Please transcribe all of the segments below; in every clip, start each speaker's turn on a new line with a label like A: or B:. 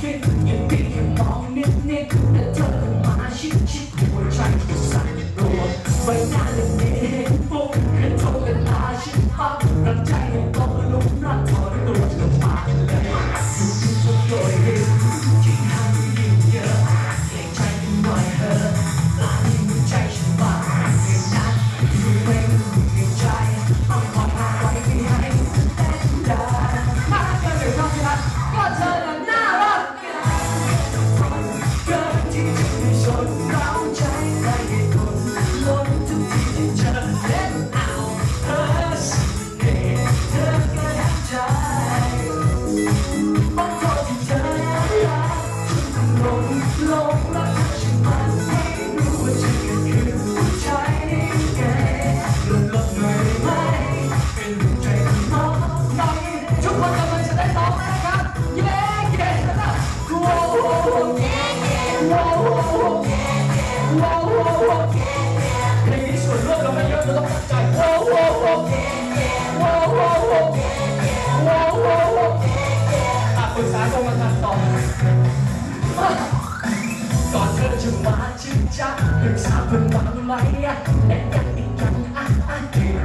A: But not a แล้ก็หันใจโว้โว้อะปกษาตรงมาทางต่อก่อนเธอจะมาชื่นจ้าปรึาเพื่อนบ้างไหมอะแต่ยังอีกกันอะอะ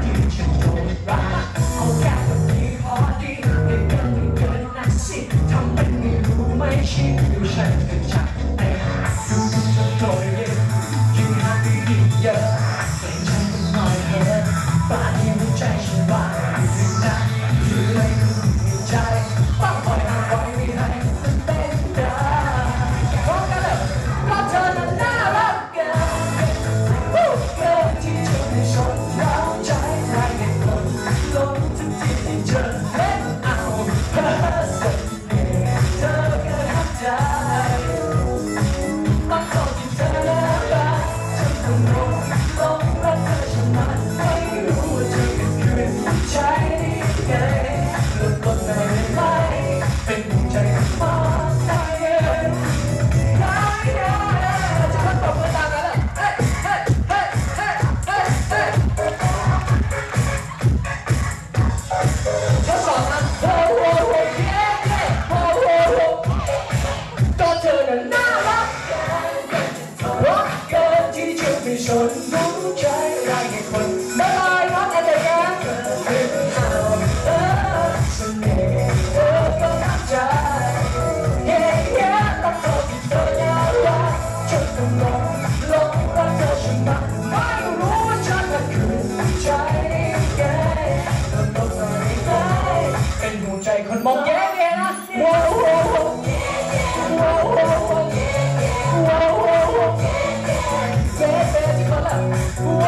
A: Oh!